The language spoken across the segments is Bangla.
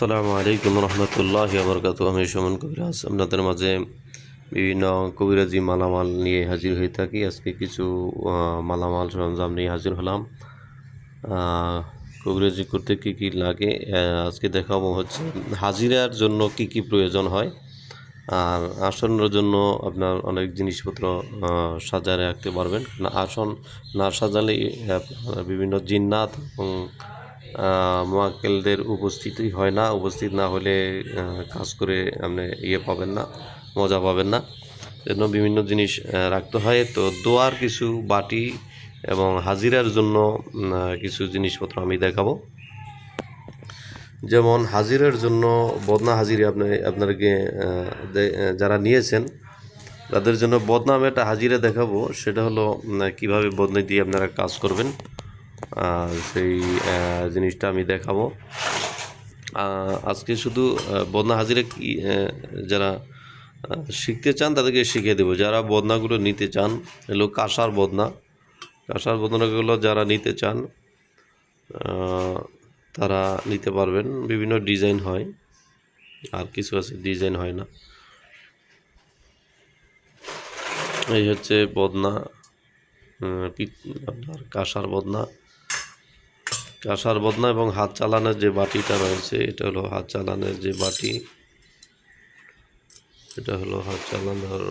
আসসালামু আলাইকুম রহমতুল্লাহ বরকাত আমি সুমন কবিরাজ। আপনাদের মাঝে বিভিন্ন কবিরাজি মালামাল নিয়ে হাজির হয়ে থাকি। আজকে কিছু মালামাল সরঞ্জাম নিয়ে হাজির হলাম। কবিরাজি করতে কী কী লাগে? আজকে দেখাবো হচ্ছে হাজিরার জন্য কি কি প্রয়োজন হয়। আর আসনের জন্য আপনার অনেক জিনিসপত্র সাজায় রাখতে পারবেন। আসন না সাজালে আপনার বিভিন্ন জিন্নাত মোয়াক্কেলদের উপস্থিতি হয় না। উপস্থিত না হলে কাজ করে আপনি ইয়ে পাবেন না মজা পাবেন না। জন্য বিভিন্ন জিনিস রাখতে হয়। তো দোয়ার কিছু বাটি এবং হাজিরার জন্য কিছু জিনিসপত্র আমি দেখাবো। যেমন হাজিরের জন্য বদনা হাজিরে আপনি আহ, যারা নিয়েছেন তাদের জন্য বদনাম একটা হাজিরে দেখাবো। সেটা হলো কীভাবে বদনা দিয়ে আপনারা কাজ করবেন। সেই জিনিসটা আমি দেখাবো। আজকে শুধু বদনা হাজিরে কি যারা শিখতে চান তাদেরকে শিখিয়ে দেবো। যারা বদনাগুলো নিতে চান এগুলো কাঁসার বদনা। কাঁসার বদনাগুলো যারা নিতে চান তারা নিতে পারবেন। বিভিন্ন ডিজাইন হয়, আর কিছু আছে, ডিজাইন হয় না। এই হচ্ছে বদনা আপনার কাঁসার বদনা। কাঁসার বদনা এবং হাত চালানোর যে বাটিটা রয়েছে, এটা হলো হাত চালানোর যে বাটি। এটা হলো হাত চালানোর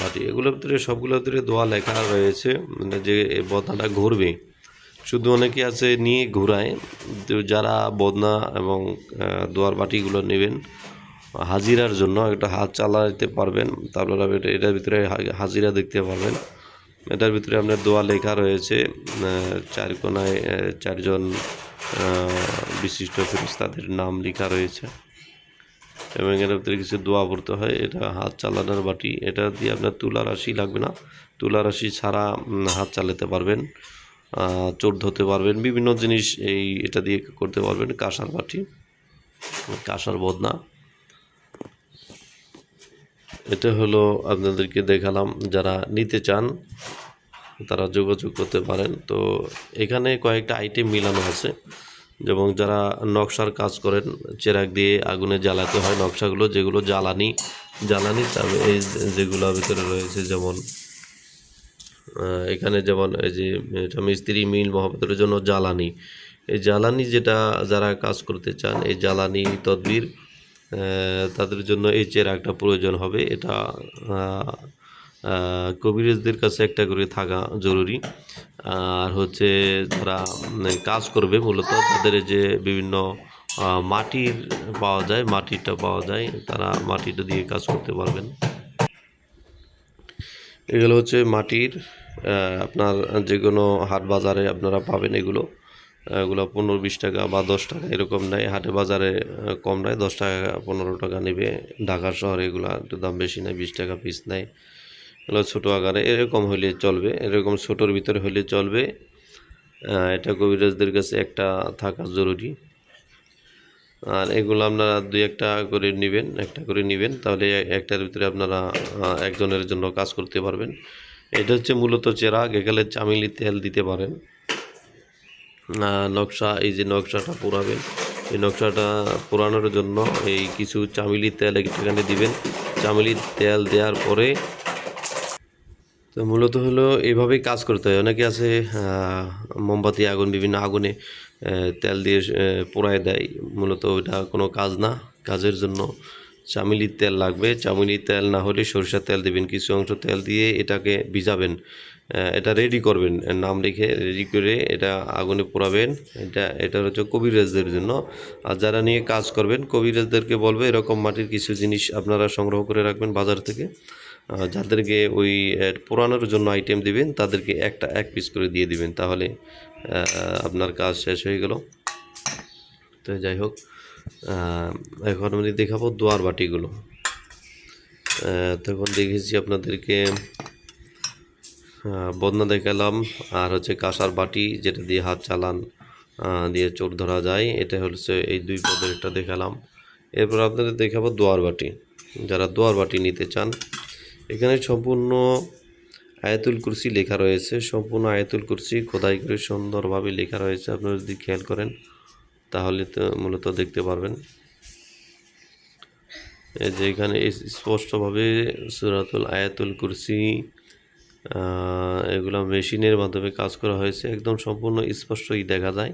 বাটি। এগুলোর ভিতরে, সবগুলোর ভিতরে দোয়া লেখা রয়েছে মানে যে বদনাটা ঘুরবে। শুধু অনেকে আছে নিয়ে ঘুরায় যারা বদনা এবং দোয়ার বাটিগুলো নেবেন, হাজিরার জন্য একটা হাত চালাতে পারবেন। তারপর এটার ভিতরে হাজিরা দেখতে পারবেন। এটার ভিতরে আপনার দোয়া লেখা রয়েছে চার কোনায় চারজন বিশিষ্ট ফেরিস্তাদের নাম লেখা রয়েছে। এবং এর ভিতরে কিছু দোয়া পড়তে হয়, এটা হাত চালানোর বাটি, এটা দিয়ে আপনার তুলা রাশি লাগবে না। তুলা রাশি ছাড়া হাত চালাতে পারবেন চোর ধরতে পারবেন, বিভিন্ন জিনিস এই, এটা দিয়ে করতে পারবেন, কাঁসার বাটি, কাঁসার বদনা। এটা হলো আপনাদেরকে দেখালাম যারা নিতে চান, তারা যোগাযোগ করতে পারেন। তো এখানে কয়েকটা আইটেম মিলানো আছে, যেমন যারা নকশার কাজ করেন, চেরাক দিয়ে আগুনে জ্বালাতে হয় নকশাগুলো, যেগুলো জ্বালানি জ্বালানি তার এই যেগুলো ভিতরে রয়েছে, যেমন এখানে যেমন এই যে এটা মিস্ত্রি মিল মহাপতের জন্য জ্বালানি। এই জ্বালানি যেটা, যারা কাজ করতে চান, এই জ্বালানি তদবির তাদের জন্য এই চেরাকটা প্রয়োজন হবে। এটা কবিরাজদের কাছে একটা করে থাকা জরুরি। আর হচ্ছে যারা কাজ করবে মূলত, তাদের যে বিভিন্ন মাটির পাওয়া যায়, মাটিটা পাওয়া যায়, তারা মাটিটা দিয়ে কাজ করতে পারবেন। এগুলো হচ্ছে মাটির আপনার যে কোনো হাট বাজারে আপনারা পাবেন এগুলো। এগুলো পনেরো বিশ টাকা বা দশ টাকা এরকম নেয়। হাটে বাজারে কম নেয়। দশ টাকা, পনেরো টাকা নেবে। ঢাকা শহরে এগুলো একটু দাম বেশি নেয়, বিশ টাকা পিস নেয়। এগুলো ছোটো আকারে এরকম হলে চলবে। এরকম ছোটোর ভিতরে হলে চলবে। এটা কবিরাজদের কাছে একটা থাকা জরুরি। আর এগুলো আপনারা দুই একটা করে নেবেন, একটা করে নেবেন। তাহলে একটার ভিতরে আপনারা একজনের জন্য কাজ করতে পারবেন। এটা হচ্ছে মূলত চেরা এখানে চামিলি তেল দিতে পারেন। নকশা, এই যে নকশাটা পোড়াবেন এই নকশাটা পোড়ানোর জন্য এই কিছু চামিলি তেল এখানে দিবেন। চামিলি তেল দেওয়ার পরে তো মূলত হলো এইভাবেই কাজ করতে হয়। অনেকে আছে মোমবাতি আগুন, বিভিন্ন আগুনে তেল দিয়ে পোড়ায় দেয়। মূলত ওইটা কোনো কাজ না। কাজের জন্য চামিলির তেল লাগবে। চামিলির তেল না হলে সরিষার তেল দিবেন। কিছু অংশ তেল দিয়ে এটাকে ভিজাবেন। এটা রেডি করবেন। নাম লিখে রেডি করে এটা আগুনে পোড়াবেন। এটা এটা হচ্ছে কবিরাজদের জন্য। আর যারা নিয়ে কাজ করবেন, কবিরাজদেরকে বলবে এরকম মাটির কিছু জিনিস আপনারা সংগ্রহ করে রাখবেন বাজার থেকে। যাদেরকে ওই পোড়ানোর জন্য আইটেম দিবেন, তাদেরকে একটা, এক পিস করে দিয়ে দিবেন। তাহলে আপনার কাজ শেষ হয়ে গেল। তো যাই হোক এখন আমি দেখাবো দোয়ার বাটিগুলো। তখন দেখেছি আপনাদেরকে বদনা দেখালাম। আর হচ্ছে কাঁসার বাটি যেটা দিয়ে হাত চালান দিয়ে চোর ধরা যায়, এটা হচ্ছে এই দুই পদের একটা দেখালাম। এরপর আপনাদের দেখাবো দোয়ার বাটি। যারা দোয়ার বাটি নিতে চান, এখানে সম্পূর্ণ আয়াতুল কুরসি লেখা রয়েছে। সম্পূর্ণ আয়াতুল কুরসি খোদাই করে সুন্দরভাবে লেখা রয়েছে। আপনারা যদি খেয়াল করেন, তাহলে তো মূলত দেখতে পারবেন। এই যে এখানে স্পষ্টভাবে সুরাতুল আয়াতুল কুরসি এগুলো মেশিনের মাধ্যমে কাজ করা হয়েছে। একদম সম্পূর্ণ স্পষ্টই দেখা যায়।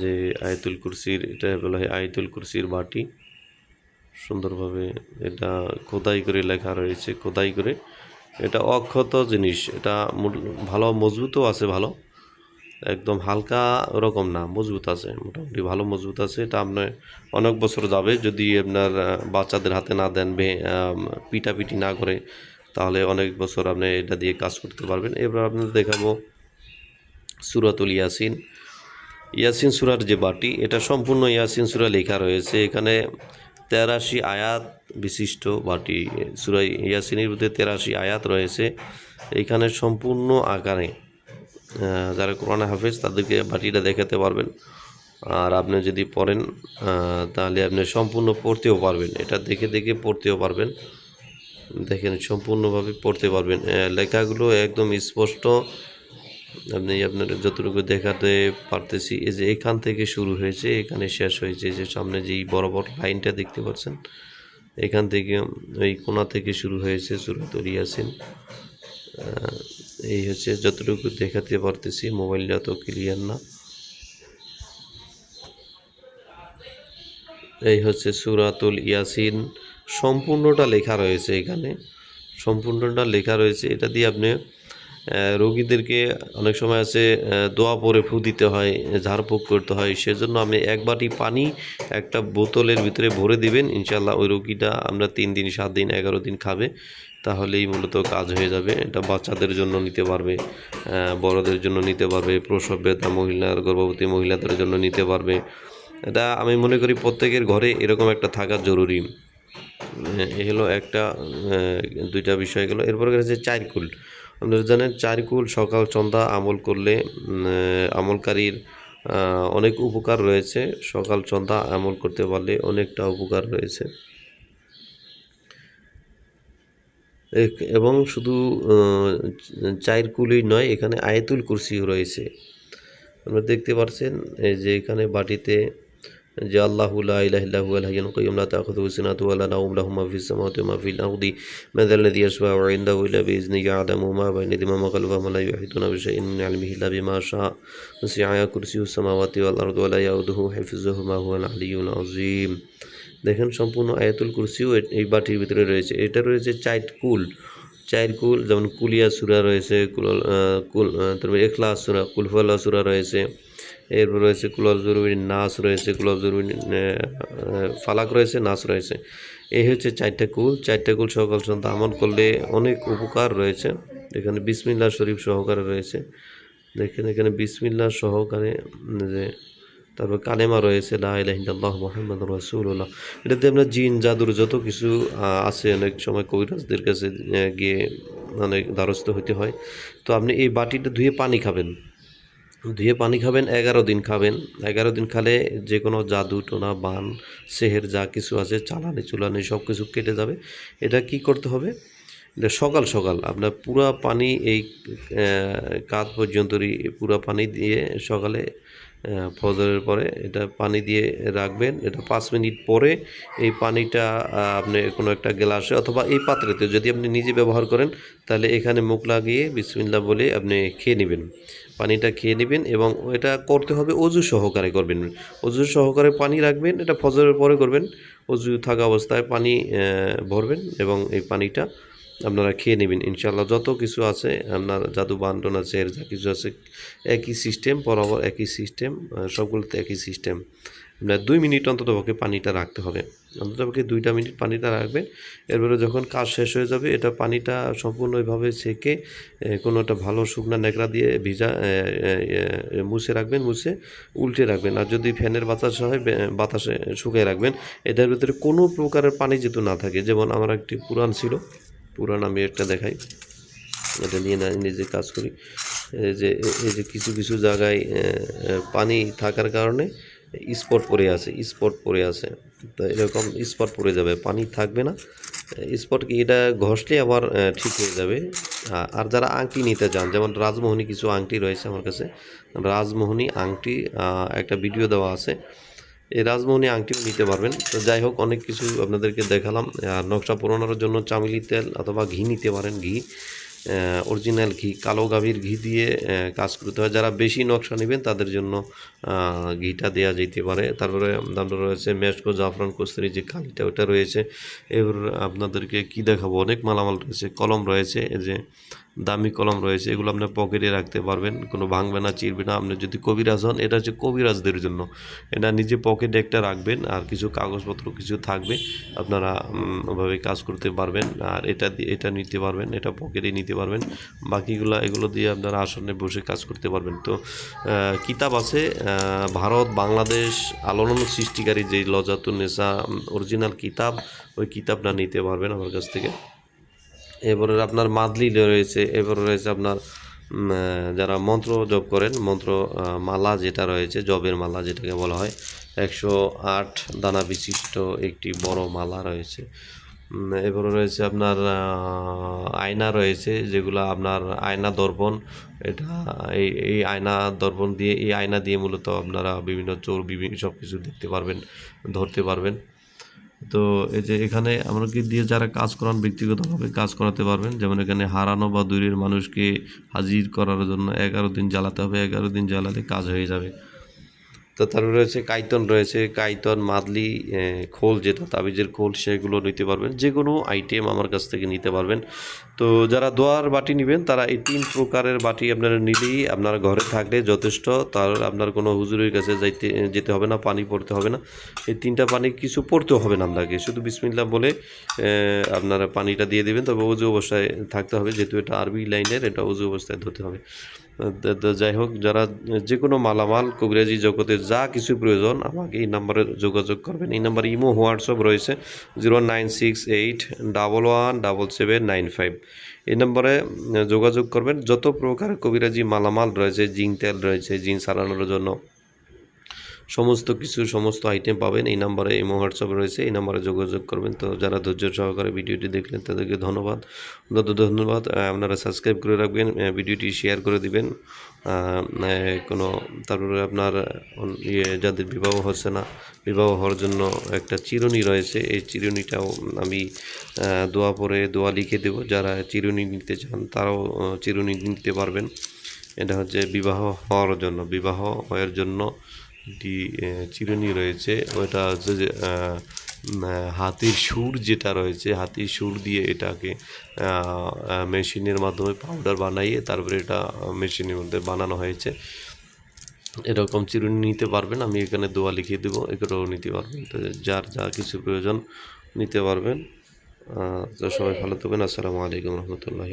যে আয়াতুল কুরসির, এটা বলা হয় আয়াতুল কুরসির বাটি সুন্দরভাবে এটা খোদাই করে লেখা রয়েছে, খোদাই করে। এটা অক্ষত জিনিস, এটা ভালো মজবুতও আছে, ভালো। একদম হালকা ওরকম না, মজবুত আছে, মোটামুটি ভালো মজবুত আছে। এটা আপনার অনেক বছর যাবে যদি আপনার বাচ্চাদের হাতে না দেন পিটাপিটি না করে। তাহলে অনেক বছর আপনি এটা দিয়ে কাজ করতে পারবেন। এবার আপনাদের দেখাবো সুরাতুল ইয়াসিন। ইয়াসিন সুরার যে বাটি, এটা সম্পূর্ণ ইয়াসিন সুরা লেখা রয়েছে। এখানে তেরাশি আয়াত বিশিষ্ট বাটি, সুরা ইয়াসিনের মধ্যে তেরাশি আয়াত রয়েছে। এখানে সম্পূর্ণ আকারে যারা কোরআন হাফেজ, তাদেরকে বাটিটা দেখাতে পারবেন। আর আপনি যদি পড়েন তাহলে আপনি সম্পূর্ণ পড়তেও পারবেন। এটা দেখে দেখে পড়তেও পারবেন। দেখেন, সম্পূর্ণভাবে পড়তে পারবেন। লেখাগুলো একদম স্পষ্ট। আপনি আপনার যতটুকু দেখাতে পারতেছি, এই যে এখান থেকে শুরু হয়েছে, এখানে শেষ হয়েছে যে সামনে যেই বড় বড় লাইনটা দেখতে পাচ্ছেন, এখান থেকে ওই কোণা থেকে শুরু হয়েছে সুরাতুল ইয়াসিন। এই হচ্ছে যতটুকু দেখাতে পারতেছি, মোবাইলটা তো ক্লিয়ার না। এই হচ্ছে সুরাতুল ইয়াসিন। সম্পূর্ণটা লেখা রয়েছে এখানে। সম্পূর্ণটা লেখা রয়েছে। এটা দিয়ে আপনি রোগীদেরকে অনেক সময় আছে দোয়া পরে ফু দিতে হয়, ঝাড়ফুঁক করতে হয়। সেজন্য আপনি এক বাটি পানি একটা বোতলের ভিতরে ভরে দিবেন। ইনশাল্লাহ ওই রোগীটা আমরা তিন দিন, সাত দিন, এগারো দিন খাবে। তাহলেই মূলত কাজ হয়ে যাবে। এটা বাচ্চাদের জন্য নিতে পারবে বড়দের জন্য নিতে পারবে, প্রসব ব্যথা মহিলার, গর্ভবতী মহিলাদের জন্য নিতে পারবে। এটা আমি মনে করি প্রত্যেকের ঘরে এরকম একটা থাকা জরুরি। এ হলো একটা দুইটা বিষয় গেলো। এরপরে রয়েছে চারকুল। আপনারা জানেন চারকুল, সকাল, সন্ধ্যা আমল করলে আমলকারীর অনেক উপকার রয়েছে। সকাল, সন্ধ্যা আমল করতে পারলে অনেকটা উপকার রয়েছে। এবং শুধু চারকুলই নয়, এখানে আয়াতুল কুরসিও রয়েছে। আপনারা দেখতে পাচ্ছেন যে এখানে বাটিতে جاء الله لا إله إلا هو الحي القيوم لا تأخذه سنة ولا نوم له ما في السماوات وما في الأرض. من ذا الذي يشفع عنده إلا بإذنه يعلم ما بين ما قلبهم ولا يحيطون بشيء من علمه إلا بما شاء. وسع كرسيه السماوات والأرض ولا يؤده حفظهما هو العلي العظيم. দেখেন সম্পূর্ণ আয়াতুল কুরসিও এই বাটির ভিতরে রয়েছে। এটা রয়েছে চাইট কুল। চাইট কুল যেমন কুলিয়া সুরা রয়েছে কুল কুল তারপরে এখলা সুরা কুলফলা সুরা রয়েছে। এরপর রয়েছে কুলব জরুবিন নাস রয়েছে কুলব জরুবিন ফালাক রয়েছে, নাস রয়েছে। এই হচ্ছে চারটা কুল। চারটা কুল সকাল সন্ধ্যা আমল করলে অনেক উপকার রয়েছে। এখানে বিসমিল্লাহ শরীফ সহকারে রয়েছে। দেখেন এখানে বিসমিল্লাহ সহকারে যে, তারপর কালেমা রয়েছে, লা ইলাহা ইল্লাল্লাহ মুহাম্মাদুর রাসূলুল্লাহ। এটাতে আমরা জিন, জাদুর যত কিছু আছে অনেক সময় কবিরাজদের কাছে গিয়ে অনেক দ্বারস্থ হতে হয়। তো আপনি এই বাটিটা ধুয়ে পানি খাবেন। ধুয়ে পানি খাবেন, এগারো দিন খাবেন। এগারো দিন খালে যে কোনো জাদু, টোনা, বান, সেহের যা কিছু আছে, চালানি, চুলানি সব কিছু কেটে যাবে। এটা কি করতে হবে? এটা সকাল সকাল আপনার পুরা পানি এই কাঁধ পর্যন্তই পুরা পানি দিয়ে সকালে ফজরের পরে এটা পানি দিয়ে রাখবেন। এটা পাঁচ মিনিট পরে এই পানিটা আপনি কোনো একটা গ্লাসে অথবা এই পাত্রেতে যদি আপনি নিজে ব্যবহার করেন, তাহলে এখানে মুখ লাগিয়ে বিসমিল্লা বলে আপনি খেয়ে নেবেন। পানিটা খেয়ে নেবেন এবং এটা করতে হবে অজু সহকারে করবেন। অজু সহকারে পানি রাখবেন, এটা ফজরের পরে করবেন। অজু থাকা অবস্থায় পানি ভরবেন এবং এই পানিটা আপনারা খেয়ে নেবেন ইনশাল্লাহ যত কিছু আছে আপনার জাদু বান্টন আছে এর যা কিছু আছে একই সিস্টেম বরাবর একই সিস্টেম সবগুলোতে একই সিস্টেম আপনার দুই মিনিট অন্তত পক্ষে পানিটা রাখতে হবে। অন্তত পক্ষে দুইটা মিনিট পানিটা রাখবেন। এরপরে যখন কাজ শেষ হয়ে যাবে এটা পানিটা সম্পূর্ণভাবে সেকে এ, কোনো একটা ভালো শুকনা ন্যাকড়া দিয়ে ভিজা মুছে রাখবেন মুছে উল্টে রাখবেন। আর যদি ফ্যানের বাতাস হয় বাতাসে শুকিয়ে রাখবেন। এটার ভিতরে কোনো প্রকারের পানি যেহেতু না থাকে যেমন আমার একটি পুরাণ ছিল পুরাণ আমি একটা দেখাই। এটা নিয়ে না নিজে কাজ করি এই যে এই যে কিছু কিছু জায়গায় পানি থাকার কারণে স্পট পড়ে আছে, স্পট পড়ে আছে। তো এরকম স্পট পড়ে যাবে, পানি থাকবে না। স্পট কি এটা ঘষলে আবার ঠিক হয়ে যাবে। আর যারা আংটি নিতে চান, যেমন রাজমোহনী কিছু আংটি রয়েছে আমার কাছে, রাজমোহনী আংটি একটা ভিডিও দেওয়া আছে। এই রাজমোহনী আংটিও নিতে পারবেন। তো যাই হোক, অনেক কিছু আপনাদেরকে দেখালাম। আর নকশা পুরানোর জন্য চামিলি তেল অথবা ঘি নিতে পারেন, ঘি। অরিজিনাল ঘি, কালো গাভীর ঘি দিয়ে কাজ করতে হয়। যারা বেশি নকশা নেবেন, তাদের জন্য ঘিটা দেওয়া যেতে পারে। তারপরে আপনার রয়েছে মেশকো জাফরান কস্তুরি যে কালিটা, ওটা রয়েছে। এবার আপনাদেরকে কি দেখাবো? অনেক মালামাল রয়েছে, কলম রয়েছে। যে দামি কলম রয়েছে, এগুলো আপনি পকেটে রাখতে পারবেন, কোনো ভাঙবে না, চিরবে না। আপনি যদি কবিরাজ হন, এটা হচ্ছে কবিরাজদের জন্য। এটা নিজে পকেটে একটা রাখবেন, আর কিছু কাগজপত্র, কিছু থাকবে, আপনারা ওভাবে কাজ করতে পারবেন, আর এটা এটা নিতে পারবেন, এটা পকেটে নিতে পারবেন। বাকিগুলো, এগুলো দিয়ে আপনারা আসনে বসে কাজ করতে পারবেন। তো কিতাব আছে ভারত, বাংলাদেশ, আলোড়ন সৃষ্টিকারী যে লজাতুন্নেসা অরিজিনাল কিতাব, ওই কিতাবটা নিতে পারবেন আমার কাছ থেকে। এবারে আপনার মাদলি রয়েছে, এবারে রয়েছে আপনার যারা মন্ত্র জপ করেন, মন্ত্র মালা যেটা রয়েছে জবের মালা যেটাকে বলা হয়, একশো আট দানা বিশিষ্ট একটি বড় মালা রয়েছে। এবারে রয়েছে আপনার আয়না রয়েছে, যেগুলো আপনার আয়না দর্পণ, এটা, এই এই আয়না দর্পণ দিয়ে, এই আয়না দিয়ে মূলত আপনারা বিভিন্ন চোর, বিভিন্ন সব কিছু দেখতে পারবেন, ধরতে পারবেন। তো এই যে এখানে আমরা কি দিয়ে যারা কাজ করান, ব্যক্তিগতভাবে কাজ করাতে পারবেন। যেমন এখানে হারানো বা দূরের মানুষকে হাজির করার জন্য এগারো দিন জ্বালাতে হবে। এগারো দিন জ্বালালে কাজ হয়ে যাবে। তারপরে রয়েছে কাইতন রয়েছে কাইতন, মাদলি খোল, যেটা তাবিজের খোল, সেগুলো নিতে পারবেন। যে কোনো আইটেম আমার কাছ থেকে নিতে পারবেন। তো যারা দোয়ার বাটি নেবেন, তারা এই তিন প্রকারের বাটি আপনারা নিলেই আপনার ঘরে থাকলে যথেষ্ট। তার আপনার কোনো হুজুরের কাছে যাইতে, যেতে হবে না, পানি পড়তে হবে না। এই তিনটা পানি কিছু পড়তেও হবে না আপনাকে। শুধু বিসমিল্লা বলে আপনারা পানিটা দিয়ে দেবেন। তবে উজু অবস্থায় থাকতে হবে। যেহেতু এটা আরবি লাইনের, এটা উজু অবস্থায় ধরতে হবে। যাই হোক, যারা যে কোনো মালামাল, কবিরাজি জগতে যা কিছু প্রয়োজন, আমাকে এই নাম্বারে যোগাযোগ করবেন। এই নাম্বার ইমো, হোয়াটসঅ্যাপ রয়েছে, zero nine six eight, double one, double seven, nine five. এই নম্বরে যোগাযোগ করবেন। যত প্রকার কবিরাজি মালামাল রয়েছে জিং তেল রয়েছে, জিন সারানোর জন্য সমস্ত কিছু, সমস্ত আইটেম পাবেন। এই নাম্বারে ইমো হোয়াটসঅ্যাপ রয়েছে, এই নাম্বারে যোগাযোগ করবেন। তো যারা ধৈর্য সহকারে ভিডিওটি দেখলেন, তাদেরকে ধন্যবাদ। ধন্যবাদ। আপনারা সাবস্ক্রাইব করে রাখবেন ভিডিওটি শেয়ার করে দিবেন। কোনো তারপরে আপনার ইয়ে যাদের বিবাহ হচ্ছে না, বিবাহ হওয়ার জন্য একটা চিরুনি রয়েছে, এই চিরুনিটাও আমি দোয়া পরে দোয়া লিখে দেব। যারা চিরুনি নিতে চান, তারাও চিরুনি নিতে পারবেন। এটা হচ্ছে বিবাহ হওয়ার জন্য, বিবাহ হওয়ার জন্য একটি চিরুনি রয়েছে। ওটা হচ্ছে যে হাতির সুর যেটা রয়েছে, হাতির সুর দিয়ে এটাকে মেশিনের মাধ্যমে পাউডার বানাইয়ে তারপরে এটা মেশিনের মধ্যে বানানো হয়েছে। এরকম চিরুনি নিতে পারবেন, আমি এখানে দোয়া লিখিয়ে দেবো, এগুলোও নিতে পারবেন। তো যার যা কিছু প্রয়োজন নিতে পারবেন। তো সবাই ভালো থাকবেন। আসসালামু আলাইকুম রহমতুল্লাহ